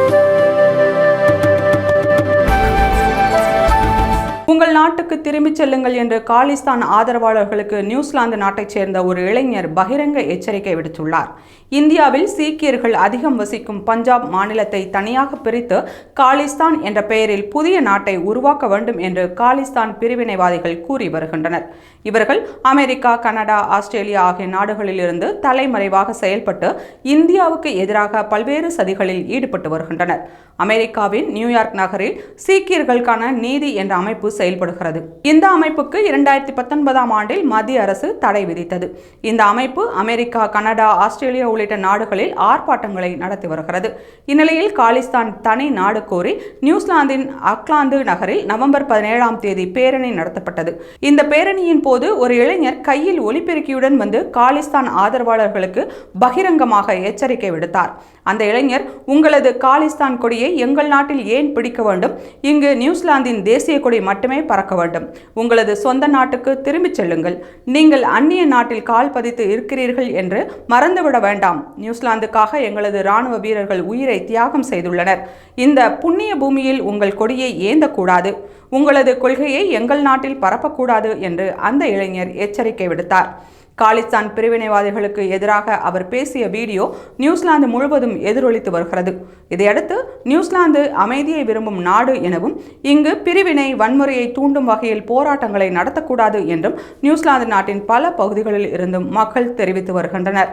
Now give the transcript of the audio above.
உங்கள் நாட்டுக்கு திரும்பிச் செல்லுங்கள் என்று காலிஸ்தான் ஆதரவாளர்களுக்கு நியூசிலாந்து நாட்டைச் சேர்ந்த ஒரு இளைஞர் பகிரங்க எச்சரிக்கை விடுத்துள்ளார். இந்தியாவில் சீக்கியர்கள் அதிகம் வசிக்கும் பஞ்சாப் மாநிலத்தை தனியாக பிரித்து காலிஸ்தான் என்ற பெயரில் புதிய நாட்டை உருவாக்க வேண்டும் என்று காலிஸ்தான் பிரிவினைவாதிகள் கூறி வருகின்றனர். இவர்கள் அமெரிக்கா கனடா ஆஸ்திரேலியா ஆகிய நாடுகளிலிருந்து தலைமறைவாக செயல்பட்டு இந்தியாவுக்கு எதிராக பல்வேறு சதிகளில் ஈடுபட்டு வருகின்றனர். அமெரிக்காவின் நியூயார்க் நகரில் சீக்கியர்களுக்கான நீதி என்ற அமைப்பு செயல்படுகிறது. இந்த அமைப்புக்கு இரண்டாயிரத்தி பத்தொன்பதாம் ஆண்டில் மத்திய அரசு தடை விதித்தது. இந்த அமைப்பு அமெரிக்கா கனடா ஆஸ்திரேலியா உள்ளிட்ட நாடுகளில் ஆர்ப்பாட்டங்களை நடத்தி வருகிறது. இந்நிலையில் காலிஸ்தான் தனி நாடு கோரி நியூசிலாந்தின் அக்லாந்து நகரில் நவம்பர் பதினேழாம் தேதி பேரணி நடத்தப்பட்டது. இந்த பேரணியின் போது ஒரு இளைஞர் கையில் ஒலிபெருக்கியுடன் வந்து காலிஸ்தான் ஆதரவாளர்களுக்கு பகிரங்கமாக எச்சரிக்கை விடுத்தார். அந்த இளைஞர் உங்களது காலிஸ்தான் கொடியை எங்கள் நாட்டில் ஏன் பிடிக்க வேண்டும்? இங்கு நியூசிலாந்தின் தேசிய கொடி மட்டுமே பறக்க வேண்டும். வேண்டும். உங்களது சொந்த நாட்டுக்கு திரும்பிச் செல்லுங்கள். நீங்கள் அந்நிய நாட்டில் கால் பதித்து இருக்கிறீர்கள் என்று மறந்துவிட வேண்டாம். நியூசிலாந்துக்காக எங்களது இராணுவ வீரர்கள் உயிரை தியாகம் செய்துள்ளனர். இந்த புண்ணிய பூமியில் உங்கள் கொடியை ஏந்தக்கூடாது. உங்களது கொள்கையை எங்கள் நாட்டில் பரப்பக்கூடாது என்று அந்த இளைஞர் எச்சரிக்கை விடுத்தார். காலிஸ்தான் பிரிவினைவாதிகளுக்கு எதிராக அவர் பேசிய வீடியோ நியூசிலாந்து முழுவதும் எதிரொலித்து வருகிறது. இதையடுத்து நியூசிலாந்து அமைதியை விரும்பும் நாடு எனவும் இங்கு பிரிவினை வன்முறையை தூண்டும் வகையில் போராட்டங்களை நடத்தக்கூடாது என்றும் நியூசிலாந்து நாட்டின் பல பகுதிகளில் இருந்தும் மக்கள் தெரிவித்து வருகின்றனர்.